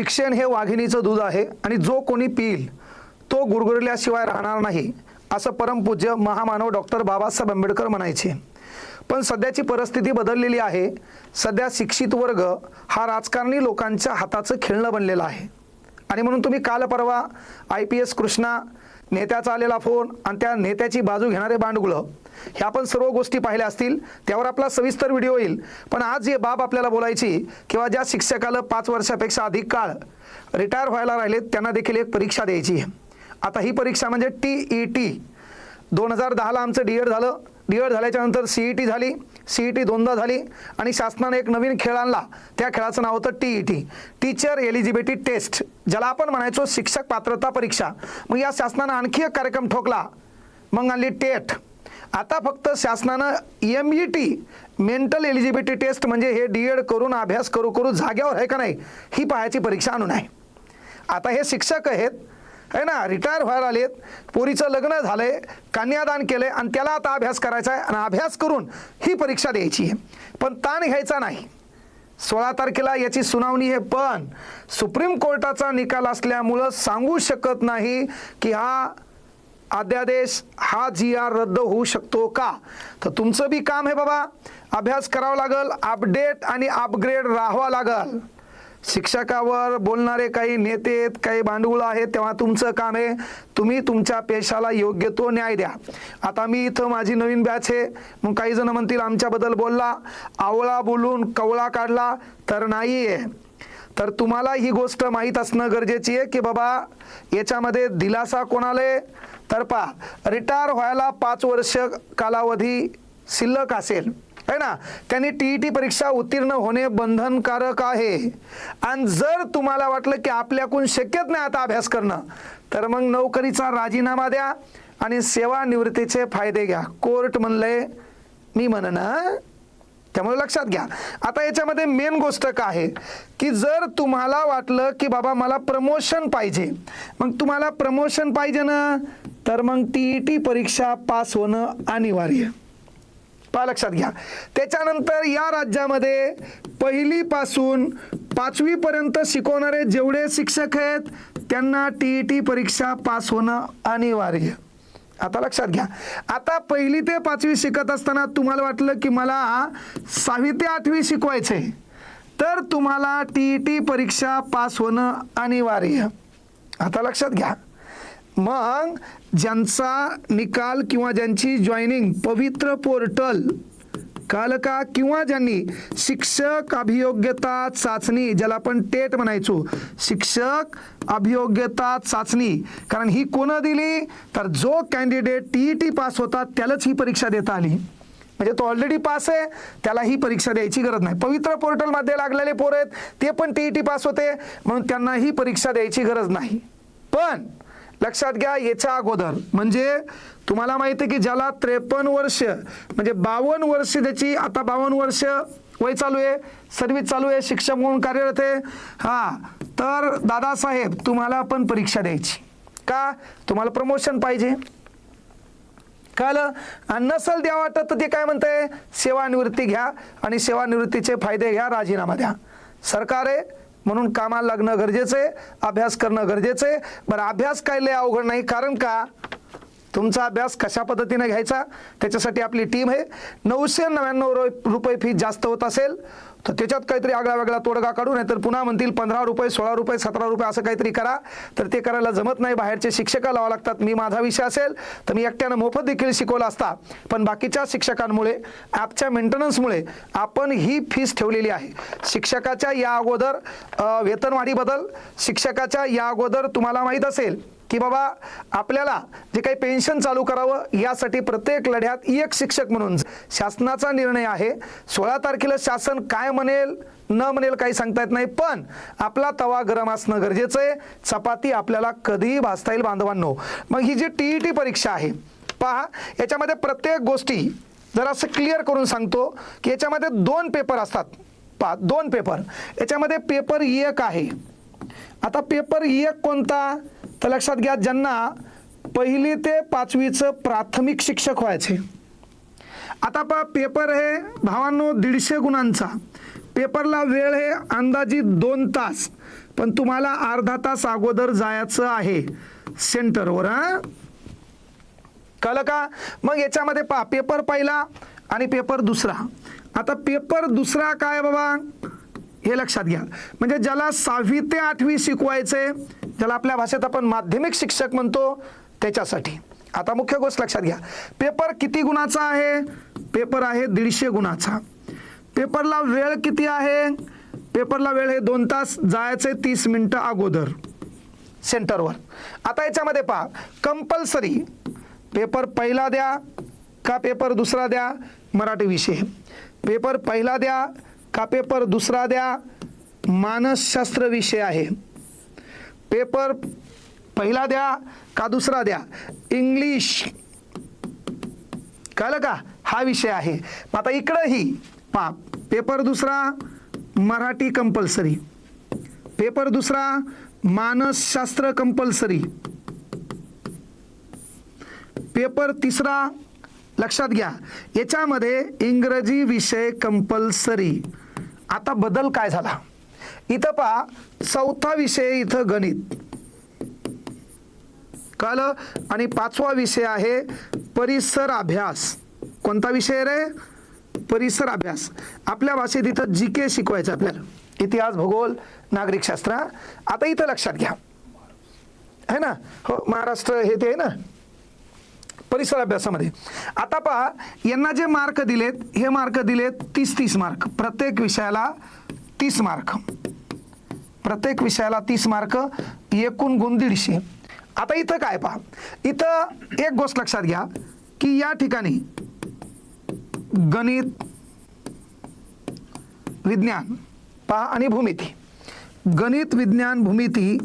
शिक्षण हे वाघिणीचं दूध आहे आणि जो कोणी पिईल तो गुरगुरल्याशिवाय राहणार नाही असं परमपूज्य महामानव डॉक्टर बाबासाहेब आंबेडकर म्हणायचे. पण सध्याची परिस्थिती बदललेली आहे. सध्या शिक्षित वर्ग हा राजकारणी लोकांच्या हाताचं खेळणं बनलेलं आहे. आणि म्हणून तुम्ही काल परवा आय पी एस कृष्णा नेत्याचा आलेला फोन आणि त्या नेत्याची बाजू घेणारे बांडगुळं ह्या आपण सर्व गोष्टी पाहिल्या असतील त्यावर आपला सविस्तर व्हिडिओ येईल. पण आज जे बाब आपल्याला बोलायची किंवा ज्या शिक्षकाला पाच वर्षापेक्षा अधिक काळ रिटायर व्हायला राहिलेत त्यांना देखील एक परीक्षा द्यायची आहे. आता ही परीक्षा म्हणजे टी ई टी दोन हजार दहाला आमचं डी एड झालं. डी एड झाल्याच्यानंतर सी ई टी झाली. सी ई टी दोनदा झाली आणि शासनाने एक नवीन खेळ आणला. त्या खेळाचं नाव होतं T E T teacher eligibility test ज्याला आपण म्हणायचो शिक्षक पात्रता परीक्षा. मग या शासनानं आणखी एक कार्यक्रम ठोकला. मग आणली टेट. आता फक्त शासनानं M E T mental eligibility test म्हणजे हे डी एड करून अभ्यास करू करू जाग्यावर आहे का नाही ही पाहायची परीक्षा आणून आहे आता हे शिक्षक आहेत आहे ना? रिटायर व्हायला आलेत पोरीचं लग्न झालं आहे कन्यादान आहे आणि त्याला आता अभ्यास करायचा आहे. आणि अभ्यास करून ही परीक्षा द्यायची आहे. पण ताण घ्यायचा नाही. सोळा तारखेला याची सुनावणी आहे पण सुप्रीम कोर्टाचा निकाल असल्यामुळं सांगू शकत नाही की हा अध्यादेश हा जी आर रद्द होऊ शकतो का? तर तुमचं बी काम आहे बाबा. अभ्यास करावा लागल अपडेट आणि अपग्रेड राहावा लागल. शिक्षकावर बोलणारे काही नेते आहेत, काही भांडवळ आहेत तेव्हा तुमचं काम आहे तुम्ही तुमच्या पेशाला योग्य तो न्याय द्या. आता मी इथं माझी नवीन बॅच आहे. मग काही जण म्हणतील आमच्याबद्दल बोलला. आवळा बोलून कवळा काढला तर नाही आहे तर तुम्हाला ही गोष्ट माहीत असणं गरजेची आहे की बाबा याच्यामध्ये दिलासा कोणाला तर पहा रिटायर व्हायला पाच वर्ष कालावधी शिल्लक असेल. आहे ना? त्यांनी टी ई टी परीक्षा उत्तीर्ण होणे बंधनकारक आहे. आणि जर तुम्हाला वाटलं की आपल्याकडून शक्यच नाही आता अभ्यास करणं तर मग नोकरीचा राजीनामा द्या आणि सेवानिवृत्तीचे फायदे घ्या. कोर्ट म्हणलंय मी म्हणन त्यामुळे लक्षात घ्या. आता याच्यामध्ये मेन गोष्ट काय आहे? की जर तुम्हाला वाटलं की बाबा मला प्रमोशन पाहिजे मग तुम्हाला प्रमोशन पाहिजे ना? तर मग टी ई टी परीक्षा पास होणं अनिवार्य. पहा लक्षात घ्या. त्याच्यानंतर या राज्यामध्ये पहिलीपासून पाचवीपर्यंत शिकवणारे जेवढे शिक्षक आहेत त्यांना टी ई टी परीक्षा पास होणं अनिवार्य. आता लक्षात घ्या. आता पहिली ते पाचवी शिकत असताना तुम्हाला वाटलं की मला सहावी ते आठवी शिकवायचे तर तुम्हाला टी ई टी परीक्षा पास होणं अनिवार्य. आता लक्षात घ्या. मग ज्यांचा निकाल किंवा ज्यांची जॉईनिंग पवित्र पोर्टल कळलं का किंवा ज्यांनी शिक्षक अभियोग्यता चाचणी ज्याला आपण टेट म्हणायचो शिक्षक अभियोग्यता चाचणी कारण ही कोणं दिली? तर जो candidate T E T pass होता त्यालाच ही परीक्षा देता आली. म्हणजे तो ऑलरेडी पास आहे त्याला ही परीक्षा द्यायची गरज नाही. पवित्र पोर्टलमध्ये लागलेले पोर आहेत ते पण टी ई टी पास होते म्हणून त्यांना ही परीक्षा द्यायची गरज नाही. पण लक्षात घ्या याच्या अगोदर. म्हणजे तुम्हाला माहिती आहे की ज्याला त्रेपन्न वर्ष म्हणजे बावन्न वर्ष त्याची आता बावन्न वर्ष वय चालू आहे सर्व्हिस चालू आहे शिक्षक म्हणून कार्यरत आहे. हां तर दादासाहेब तुम्हाला पण परीक्षा द्यायची. का? तुम्हाला प्रमोशन पाहिजे. कळलं? आणि नसल द्या वाटत तर ते काय म्हणतंय? सेवानिवृत्ती घ्या आणि सेवानिवृत्तीचे फायदे घ्या राजीनामा द्या. सरकार आहे म्हणून कामाला लागणं गरजेचं आहे अभ्यास करणं गरजेचं आहे. बरं अभ्यास काय लय अवघड नाही कारण का? तुमचा अभ्यास कशा पद्धतीने घ्यायचा? त्याच्यासाठी आपली टीम आहे. नऊशे नव्याण्णव रुपये फी जास्त होत असेल. तर त्याच्यात काहीतरी आगळा वेगळा तोडगा काढू नाही तर पुन्हा म्हणतील पंधरा रुपये सोळा रुपये सतरा रुपये असं काहीतरी करा. तर ते करायला जमत नाही. बाहेरचे शिक्षक लावा लागतात. मी माझा विषय असेल तर मी एकट्यानं मोफत देखील शिकवला असता. पण बाकीच्या शिक्षकांमुळे ॲपच्या मेंटेनन्समुळे आपण ही फीस ठेवलेली आहे. शिक्षकाच्या या अगोदर वेतनवाढीबद्दल शिक्षकाच्या या अगोदर तुम्हाला माहीत असेल की बाबा आपल्याला जे काही पेन्शन चालू करावं यासाठी प्रत्येक लढ्यात एक शिक्षक म्हणून शासनाचा निर्णय आहे. सोळा तारखेला शासन काय म्हणेल न म्हणेल काही सांगता येत नाही पण आपला तवा गरम असणं गरजेचं आहे. चपाती आपल्याला कधीही भाजता येईल बांधवांनो. मग ही जी टी ई टी परीक्षा आहे पहा याच्यामध्ये प्रत्येक गोष्टी जरा असं क्लिअर करून सांगतो की याच्यामध्ये दोन पेपर असतात. पहा दोन पेपर याच्यामध्ये पेपर एक आहे. आता पेपर एक कोणता? तर लक्षात घ्या ज्यांना पहिली ते पाचवीचं प्राथमिक शिक्षक व्हायचे. आता पहा पेपर हे भावांनो दीडशे गुणांचा. पेपरला वेळ हे अंदाजी दोन तास. पण तुम्हाला अर्धा तास अगोदर जायचं आहे सेंटरवर हां? कळलं का? मग याच्यामध्ये पहा पेपर पहिला आणि पेपर दुसरा. आता पेपर दुसरा काय बाबा? हे लक्षात घ्या. म्हणजे ज्याला सहावी ते आठवी शिकवायचे ज्याला आपल्या भाषेत आपण माध्यमिक शिक्षक म्हणतो त्याच्यासाठी. आता मुख्य गोष्ट लक्षात घ्या. पेपर किती गुणाचा आहे? पेपर आहे दीडशे गुणाचा. पेपरला वेळ किती आहे? पेपरला वेळ हे दोन तास जायचे तीस मिनटं अगोदर. सेंटरवर. आता याच्यामध्ये पहा. कंपल्सरी पेपर पहिला द्या का पेपर दुसरा द्या? मराठी विषय. पेपर पहिला द्या का पेपर दुसरा द्या? मानसशास्त्र विषय आहे. पेपर पहिला द्या का दुसरा द्या? इंग्लिश कळलं का? हा विषय आहे. आता इकडंही पा पेपर दुसरा मराठी कंपल्सरी पेपर दुसरा मानसशास्त्र कंपल्सरी पेपर तिसरा लक्षात घ्या. याच्यामध्ये इंग्रजी विषय कंपल्सरी आता बदल काय झाला? इथं पहा चौथा विषय इथं गणित. कळलं? आणि पाचवा विषय आहे परिसर अभ्यास. कोणता विषय रे? परिसर अभ्यास. आपल्या भाषेत इथं जी के शिकवायचं आपल्याला. इतिहास भूगोल नागरिकशास्त्र. आता इथं लक्षात घ्या. है ना? हो महाराष्ट्र हे ते आहे ना? परिसर अभ्यासामध्ये. आता पहा यांना जे मार्क दिलेत हे मार्क दिलेत तीस तीस मार्क. प्रत्येक विषयाला तीस मार्क. प्रत्येक विषयाला तीस मार्क एकूण गुण दीडशे. आता इथं काय पहा? इथं एक गोष्ट लक्षात घ्या की या ठिकाणी गणित विज्ञान पहा आणि भूमिती. गणित विज्ञान भूमिती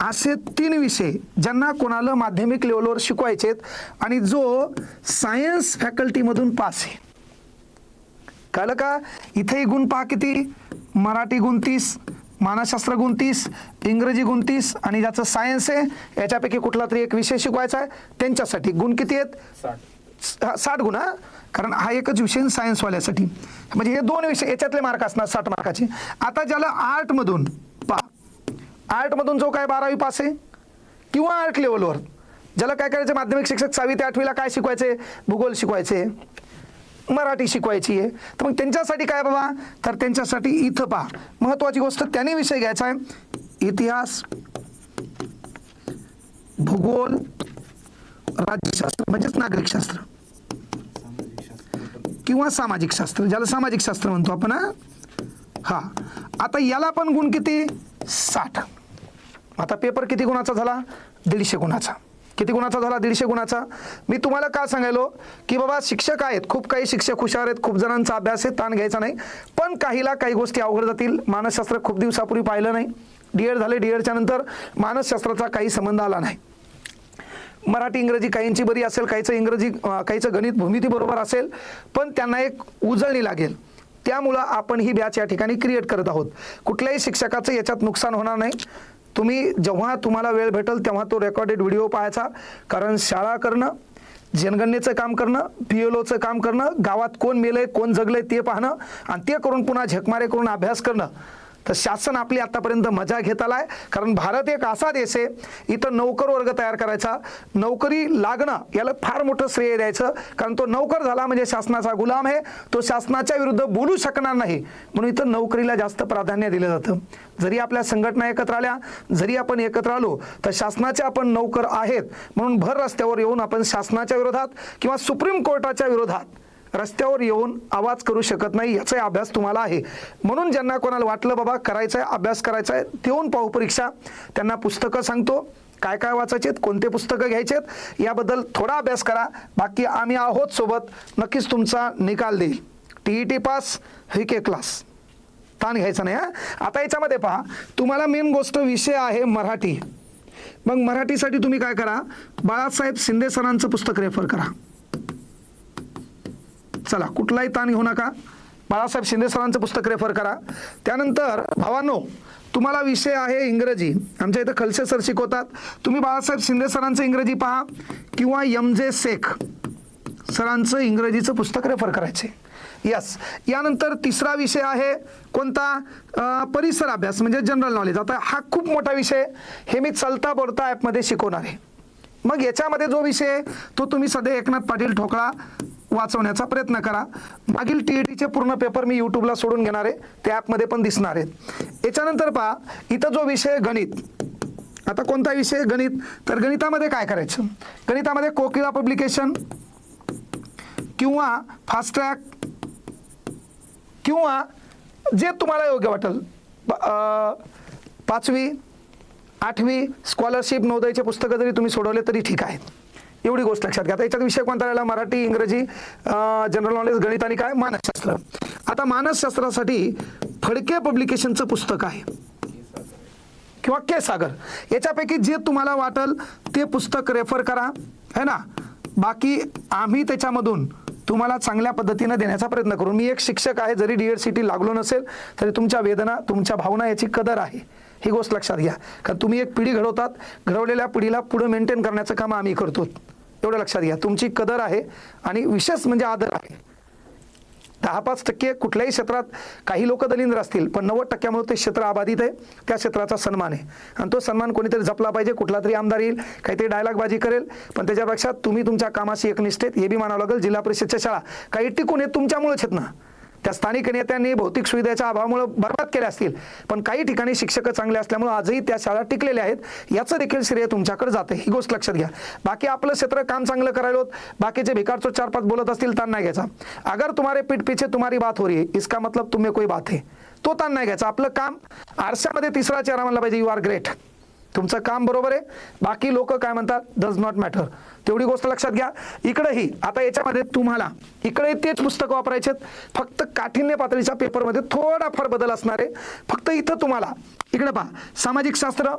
असे तीन विषय ज्यांना कोणाला माध्यमिक लेवलवर शिकवायचेत आणि जो सायन्स फॅकल्टीमधून पास आहे. कळलं का? इथेही गुण पहा किती? मराठी गुण तीस मानसशास्त्र गुण तीस इंग्रजी गुण तीस आणि ज्याचं सायन्स आहे याच्यापैकी कुठला तरी एक विषय शिकवायचा आहे त्यांच्यासाठी गुण किती आहेत? साठ. गुण हा? कारण हा एकच विषय सायन्सवाल्यासाठी म्हणजे हे दोन विषय याच्यातले मार्क असणार साठ मार्काचे आता ज्याला आर्टमधून पा आर्टमधून जो काय बारावी पास आहे किंवा आर्ट लेवलवर ज्याला काय करायचं माध्यमिक शिक्षक सहावी ते आठवीला काय शिकवायचे? भूगोल शिकवायचे. मराठी शिकवायची आहे. तर मग त्यांच्यासाठी काय बाबा? तर त्यांच्यासाठी इथं पहा. महत्त्वाची गोष्ट त्यांनी विषय घ्यायचा आहे. इतिहास भूगोल राज्यशास्त्र म्हणजेच नागरिकशास्त्र. किंवा सामाजिक शास्त्र ज्याला सामाजिक शास्त्र म्हणतो आपण हा? हा. आता याला पण गुण किती? साठ. आता पेपर किती गुणाचा झाला? दीडशे गुणाचा. किती गुणाचा झाला? दीडशे गुणाचा? मी तुम्हाला का सांगायलो? की बाबा शिक्षक आहेत. खूप काही शिक्षक हुशार आहेत. खूप जणांचा अभ्यास आहे. ताण घ्यायचा नाही. पण काहीला काही गोष्टी अवघड जातील. मानसशास्त्र खूप दिवसापूर्वी पाहिलं नाही. डी एड झाले. डीएडच्या नंतर मानसशास्त्राचा काही संबंध आला नाही. मराठी इंग्रजी काहींची बरी असेल काहीचं इंग्रजी काहीचं गणित भूमिती बरोबर असेल पण त्यांना एक उजळणी लागेल. त्यामुळं आपण ही बॅच या ठिकाणी क्रिएट करत आहोत. कुठल्याही शिक्षकाचं याच्यात नुकसान होणार नाही. तुम्ही जेव्हा तुम्हाला वेळ भेटेल तेव्हा तो रेकॉर्डेड व्हिडिओ पाहायचा. कारण शाळा करणं जनगणनेचं काम करणं पी एल ओचं काम करणं गावात कोण मेलंय कोण जगलंय ते पाहणं आणि ते करून पुन्हा झकमारे करून अभ्यास करणं. तर शासन आपली आतापर्यंत मजा घेत आलाय कारण भारत एक असा देश आहे इथं नौकर वर्ग तयार करायचा. नोकरी लागणं याला फार मोठं श्रेय द्यायचं. कारण तो नौकर झाला म्हणजे शासनाचा गुलाम आहे. तो शासनाच्या विरुद्ध बोलू शकणार नाही. म्हणून इथं नोकरीला जास्त प्राधान्य दिलं जातं. जरी आपल्या संघटना एकत्र आल्या जरी आपण एकत्र आलो तर शासनाचे आपण नौकर आहेत. म्हणून भर रस्त्यावर येऊन आपण शासनाच्या विरोधात किंवा सुप्रीम कोर्टाच्या विरोधात रस्त्यावर येऊन आवाज करू शकत नाही याचाही अभ्यास तुम्हाला आहे. म्हणून ज्यांना कोणाला वाटलं बाबा करायचं आहे अभ्यास करायचा आहे देऊन पाहू परीक्षा. त्यांना पुस्तकं सांगतो. काय काय वाचायचे कोणते पुस्तकं घ्यायचे आहेत याबद्दल थोडा अभ्यास करा. बाकी आम्ही आहोत सोबत. नक्कीच तुमचा निकाल देईल. T E T pass V K class. ताण घ्यायचा नाही हा? आता याच्यामध्ये पहा. तुम्हाला मेन गोष्ट विषय आहे मराठी. मग मराठीसाठी तुम्ही काय करा? बाळासाहेब शिंदे सरांचं पुस्तक रेफर करा. चला कुठलाही ताण घेऊ नका. बाळासाहेब शिंदे सरांचं पुस्तक रेफर करा. त्यानंतर भावानो तुम्हाला विषय आहे इंग्रजी. आमच्या इथं खलसे सर शिकवतात. तुम्ही बाळासाहेब शिंदे सरांचं इंग्रजी पहा किंवा यम जे शेख सरांचं इंग्रजीचं पुस्तक रेफर करायचे. यस यानंतर तिसरा विषय आहे कोणता? परिसर अभ्यास म्हणजे जनरल नॉलेज आता हा खूप मोठा विषय हे मी चलता बोलता ॲपमध्ये शिकवणार आहे. मग याच्यामध्ये जो विषय तो तुम्ही सध्या एकनाथ पाटील ठोकळा वाचवण्याचा प्रयत्न करा. मागील टी ई टीचे पूर्ण पेपर मी यूट्यूबला सोडून घेणार आहे. त्या ॲपमध्ये पण दिसणार आहेत. याच्यानंतर पहा इथं जो विषय गणित. आता कोणता विषय गणित? तर गणितामध्ये काय करायचं? गणितामध्ये कोकिळा पब्लिकेशन किंवा फास्ट ट्रॅक किंवा जे तुम्हाला योग्य वाटेल. पाचवी आठवी स्कॉलरशिप नवोदयचे पुस्तकं जरी तुम्ही सोडवले तरी ठीक आहे एवढी गोष्ट लक्षात घ्या. याच्यात विषय कोणता राहिला? मराठी इंग्रजी जनरल नॉलेज गणित आणि काय? मानसशास्त्र. आता मानसशास्त्रासाठी फडके पब्लिकेशनचं पुस्तक आहे. किंवा के सागर. याच्यापैकी जे तुम्हाला वाटेल ते पुस्तक रेफर करा. है ना? बाकी आम्ही त्याच्यामधून तुम्हाला चांगल्या पद्धतीनं देण्याचा प्रयत्न करू. मी एक शिक्षक आहे जरी डी एड सी टी लागलो नसेल तरी तुमच्या वेदना तुमच्या भावना याची कदर आहे. ही गोष्ट लक्षात घ्या. कारण तुम्ही एक पिढी घडवतात. घडवलेल्या पिढीला पुढे मेंटेन करण्याचं काम आम्ही करतो. एवढं लक्षात घ्या. तुमची कदर आहे आणि विशेष म्हणजे आदर आहे. दहा पाच टक्के कुठल्याही क्षेत्रात काही लोक दलिंद्र असतील पण नव्वद टक्क्यामुळे ते क्षेत्र अबाधित आहे त्या क्षेत्राचा सन्मान आहे. आणि तो सन्मान कोणीतरी जपला पाहिजे कुठला तरी आमदार येईल काहीतरी डायलॉगबाजी करेल पण त्याच्यापेक्षा तुम्ही तुमच्या कामाशी एकनिष्ठ आहेत हे बी मानावं लागेल जिल्हा परिषदच्या शाळा. काही टिकून हे तुमच्यामुळेच आहेत ना. त्या स्थानिक नेत्यांनी भौतिक सुविधेच्या अभावामुळे बर्बाद केल्या असतील. पण काही ठिकाणी शिक्षक चांगले असल्यामुळे आजही त्या शाळा टिकलेल्या आहेत. याचं देखील श्रेय तुमच्याकडे जाते. ही गोष्ट लक्षात घ्या. बाकी आपलं क्षेत्र काम चांगलं करायला बाकीचे भिकारचो चार पाच बोलत असतील ताण नाही घ्यायचा. अगर तुम्हारे पीठ पिछे तुम्हारी बात हो रही है इसका मतलब तुम्ही कोई बात है. तो ताण नाही घ्यायचा. आपलं काम आरशामध्ये तिसरा चेहरा म्हणला पाहिजे. यू आर ग्रेट तुमचं काम बरोबर आहे. बाकी लोक काय म्हणतात? डज नॉट मॅटर तेवढी गोष्ट लक्षात घ्या. इकडेही आता याच्यामध्ये तुम्हाला इकडे तेच पुस्तकं वापरायचे फक्त काठिण्य पातळीच्या पेपरमध्ये थोडाफार बदल असणार आहे. फक्त इथं तुम्हाला इकडे पहा सामाजिक शास्त्र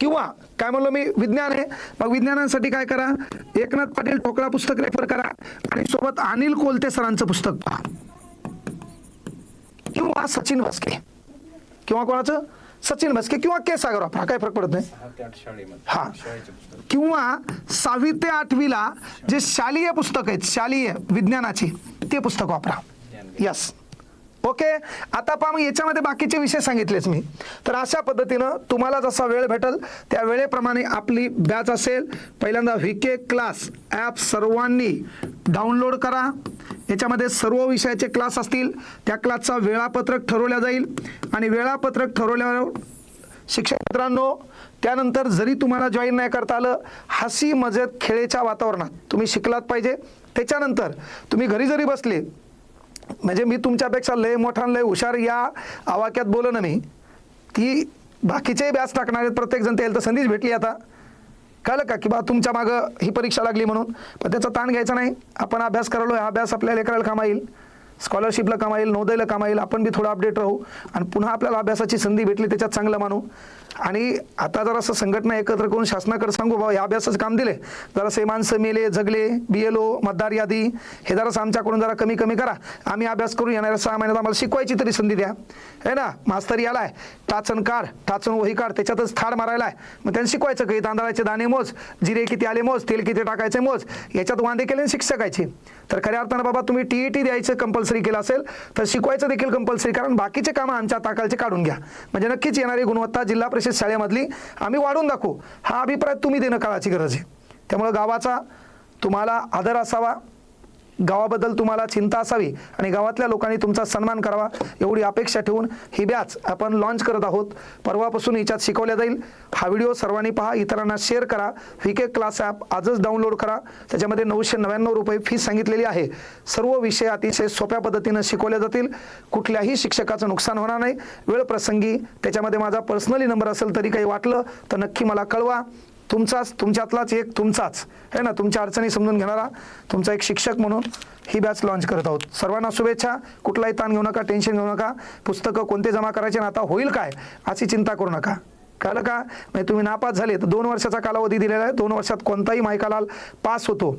किंवा काय म्हणलो मी विज्ञान आहे. मग विज्ञानांसाठी काय करा? एकनाथ पाटील ठोकळा पुस्तक रेफर करा. आणि सोबत अनिल कोलते सरांचं पुस्तक पहा. किंवा सचिन भस्के किंवा कोणाचं? सचिन भस्के किंवा के सागर वापरा काय फरक पडत नाही. हा. किंवा सहावी ते आठवीला जे शालेय पुस्तक आहेत शालेय विज्ञानाची ते पुस्तक वापरा. यस ओके आता पहा मग याच्यामध्ये बाकीचे विषय सांगितलेच मी. तर अशा पद्धतीनं तुम्हाला जसा वेळ भेटेल त्या वेळेप्रमाणे आपली बॅच असेल. पहिल्यांदा व्ही के क्लास ॲप सर्वांनी डाउनलोड करा. याच्यामध्ये सर्व विषयाचे क्लास असतील. त्या क्लासचा वेळापत्रक ठरवल्या जाईल. आणि वेळापत्रक ठरवल्यावर शिक्षक मित्रांनो त्यानंतर जरी तुम्हाला जॉईन नाही करता आलं हसी मजेत खेळेच्या वातावरणात तुम्ही शिकलात पाहिजे. त्याच्यानंतर तुम्ही घरी जरी बसले म्हणजे मी तुमच्यापेक्षा लय मोठा लय हुशार या आवाक्यात बोलणं मी ती बाकीचेही ब्यास टाकणार आहेत प्रत्येकजण. त्याला तर संधीच भेटली आता. कळलं का की बा तुमच्या मागं ही परीक्षा लागली म्हणून? पण त्याचा ताण घ्यायचा नाही. आपण अभ्यास करालो हा अभ्यास आपल्या लेकराला कामा येईल. स्कॉलरशिपला कामा येईल नवोदयला कामा येईल. आपण बी थोडं अपडेट राहू. आणि पुन्हा आपल्याला अभ्यासाची संधी भेटली त्याच्यात चांगलं मानू. आणि आता जरासं संघटना एकत्र करून शासनाकडे सांगू बाबा या अभ्यासाचं काम दिले जरा से माणसं मेले जगले बी एल ओ मतदार यादी हे जरासं आमच्याकडून जरा कमी कमी करा. आम्ही अभ्यास करून येणाऱ्या सहा महिन्यात आम्हाला शिकवायची तरी संधी द्या. है ना? मास्तरी आलाय टाचण काढ टाचण वही काढ त्याच्यातच थाड मारायला आहे मग त्यांनी शिकवायचं काही तांदळाचे दाणे मोज जिरे किती आले मोज तेल किती टाकायचे मोज याच्यात वांदे केले आणि शिक्षकायचे तर खऱ्या अर्थानं बाबा तुम्ही टी ई टी द्यायचं कंपल्सरी केलं असेल तर शिकवायचं देखील कंपल्सरी कारण बाकीचे कामं आमच्या ताकालचे काढून घ्या. म्हणजे नक्कीच येणारी गुणवत्ता जिल्हा परिषद शाळेमधली आम्ही वाढून दाखवू. हा अभिप्राय तुम्ही देणं काळाची गरज आहे. त्यामुळं गावाचा तुम्हाला आदर असावा. गावाबद्दल तुम्हाला चिंता असावी आणि गावातल्या लोकांनी तुमचा सन्मान करावा एवढी अपेक्षा ठेवून ही बॅच आपण लॉन्च करत आहोत. परवापासून हिच्यात शिकवल्या जाईल. हा व्हिडिओ सर्वांनी पहा इतरांना शेअर करा. व्ही के क्लास ॲप आजच डाउनलोड करा. त्याच्यामध्ये नऊशे नव्याण्णव रुपये फी सांगितलेली आहे. सर्व विषय अतिशय सोप्या पद्धतीनं शिकवले जातील. कुठल्याही शिक्षकाचं नुकसान होणार नाही. वेळ प्रसंगी त्याच्यामध्ये माझा पर्सनली नंबर असेल तरी काही वाटलं तर नक्की मला कळवा. तुमचाच तुमच्यातलाच एक तुमचाच. आहे ना? तुमच्या अडचणी समजून घेणारा तुमचा एक शिक्षक म्हणून ही बॅच लॉन्च करत आहोत. सर्वांना शुभेच्छा. कुठलाही ताण घेऊ नका टेन्शन घेऊ नका. पुस्तकं कोणते जमा करायचे ना आता होईल काय अशी चिंता करू नका. कळलं का? म्हणजे तुम्ही नापास झाले तर दोन वर्षाचा कालावधी दिलेला आहे. दोन वर्षात कोणताही मायकालाल पास होतो.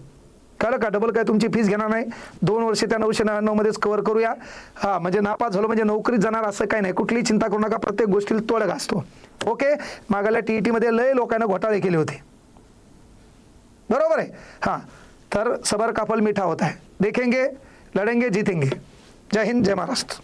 कळलं का? डबल काय तुमची फीस घेणार नाही. दोन वर्ष त्या नऊशे नव्याण्णवमध्येच कव्हर करूया. हां म्हणजे नापास झालो म्हणजे नोकरीत जाणार असं काही नाही. कुठलीही चिंता करू नका. प्रत्येक गोष्टीला तोडगा असतो. ओके मागायला टी ई टीमध्ये लय लोकांना घोटाळे केले होते. बरोबर आहे? हां. तर सबर काफल मीठा होता है देखेंगे लढेंगे जीतेंगे. जय हिंद जय महाराष्ट्र.